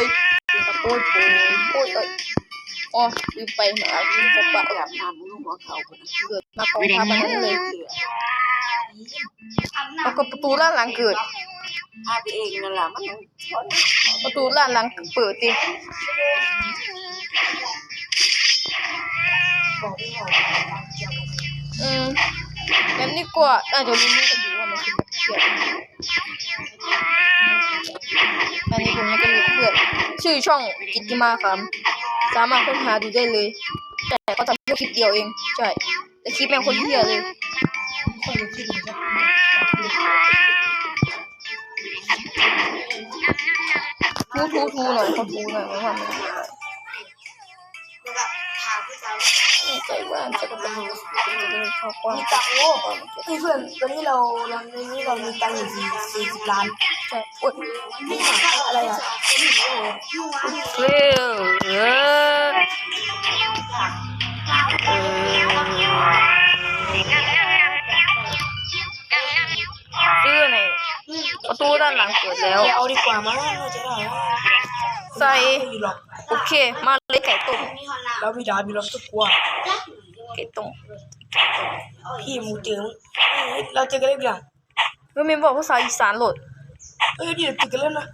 ยกินกระโปยโปยโอ้ยเอ้ยอ๋อลืมไปหมากินกระปะอาบน้ำลูกหัวเข่าคนนั้นเกิดมากองทัพมันนั้นเลยแล้วก็ประตูด้านหลังเกิดอาบเองนั่นแหละมันยังชนประตูด้านหลังเปิดดิบอกไม่ออกอืมงั้นนี่กว่าอาจจะรู้ๆกันอยู่ว่ามันคือแบบเขียดอันนี้ผมยังก็รู้เพื่อน ชื่อช่องกิตติมาครับ สามารถค้นหาดูได้เลย แต่เขาทำแค่คลิปเดียวเอง ใช่ แต่คลิปแม่งคนเหี้ยเลยทูทูทูหน่อยเขาทูหน่อยไม่ว่า ใจว่าจะกระตุ้นข้าวกว้างจับโอ้พี่เพื่อนตอนนี้เราเราในนี้เรามีตังค์อยู่สี่สิบล้านใช่โอ๊ยนี่อะไรอะเร็วเออเออซื้อไหนประตูด้านหลังเปิดแล้วเอาดีกว่ามั้งเราจะได้ใส่โอเคมาเลย ไก่ต้มเราพี่ดามีรถทุกกลัวไก่ต้มพี่มูเจอเราเจอกันเล่นยังเฮ้ยมีบอกภาษาอีสานโหลดเอ้ยเดี๋ยวติดกันเล่นนะ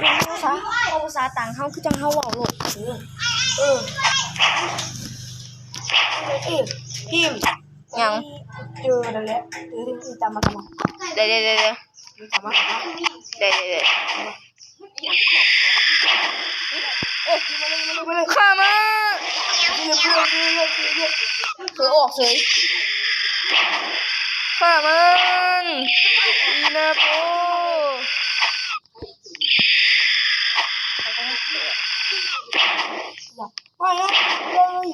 มีภาษาเอาภาษาต่างเฮาคือจังเฮาเว้าโหลดเออเออเออพี่ยังเจอนั่นแหละเออที่ตามมาทำไมเดี๋ยวเดี๋ยวเดี๋ยวเดี๋ยวตามมาทำไมเดี๋ยว เดี๋ยวเดี๋ยวเอ้ยมาเลยมาเลยมาเลยข้ามาเพื่อนเพื่อนเพื่อนเพื่อนเพื่อนเสือออกเสยข้ามันอีนาโปไม่นะเลย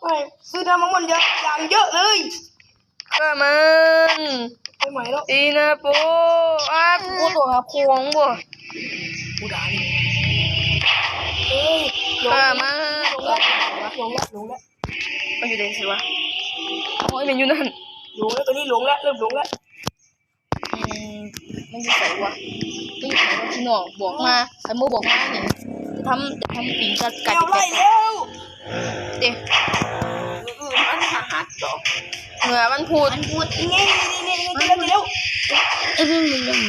ไม่ซื้อน้ำมันเยอะอย่างเยอะเลยข้ามันไปใหม่แล้วอีนาโปอ้ากูตัวหาควงบ่กูด่า เอ้ยลงข้าแล้วมันลงแล้วลงแล้วมันอยู่ในสิวะโอ้ยมันอยู่นั่นลงแล้วตอนนี้ลงแล้วเริ่มลงแล้วอืมมันอยู่ไหนวะมันอยู่ไหนวะพี่น้องบอกมาไอ้โมบอกมาเนี่ยจะทำจะทำปิงกัดกัดเอาไล่เร็วเดี๋ยวอือมันหาหักต่อเหนือมันพูดมันพูดนี่นี่นี่นี่เร็วเร็วเอ้ยมันมัน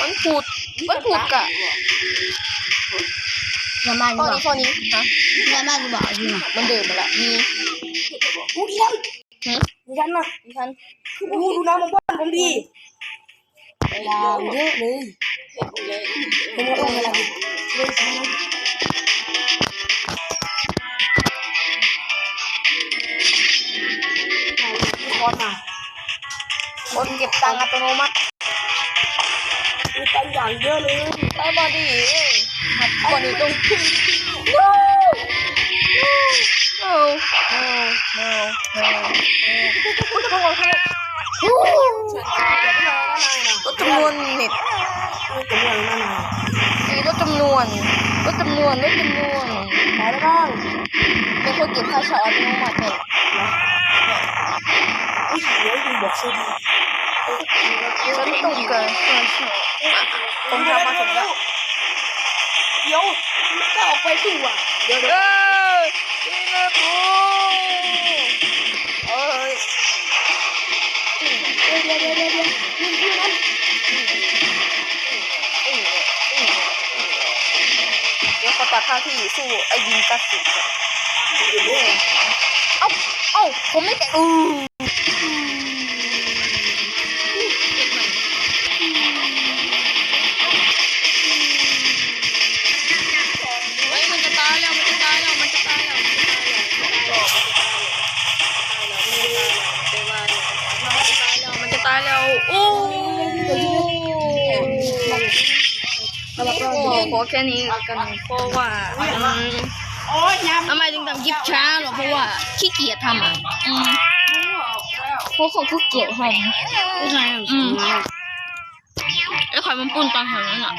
มันพูดมันพูดกะ ยามาข้อดีนี้กข้อนี้ฮะยามาดีกว่าจริงอะมันเดินมาละมีกูดีแล้วหึดิฉันนะดิฉันกูดูน้ำมันบ้านผมดียาวเยอะเลยผมว่าอะไรเลยคอนมาคนเก็บตังค์อัตโนมัติ มีตังอย่างเยอะเลยไอ้บอดี้บอดี้ตรงขึ้น no no no no no ก็ต้องเอาให้ลดจำนวนเน็ตไม่เป็นานาีลดจำนวนลดจำนวนลดจำนวนขายได้บ้างเป็นคนเก็บค่าเช่าอัตโนมัติเนี่ยอุ้ยเดี๋ยวยิงบอกเสียดี ฉันต้องการค่าเช่าผมทำมาถึงแล้วเดี๋ยวจะออกไปสู้อะเดี๋ยวเอเดี๋ยวอดีนะปูเอ้ยเดี๋ยวเดี๋ยวเดี๋ยวเดี๋ยวยิงที่นั้นเดี๋ยวเขาตัดค่าที่สู้ไอ้ดินกัสสิกอะเดี๋ยวเดี๋ยวเอ้าเอ้าผมไม่แต่อือ ขอแค่นี้แล้วกันเพราะว่าอืมโอ้ยยามทำไมถึงทำยิบช้าหรอเพราะว่าขี้เกียจทำอะอืมเพราะเขาขี้เกียจทำไม่ใช่อืมแล้วใครมันปุ้นตอนแถวนั้นอะ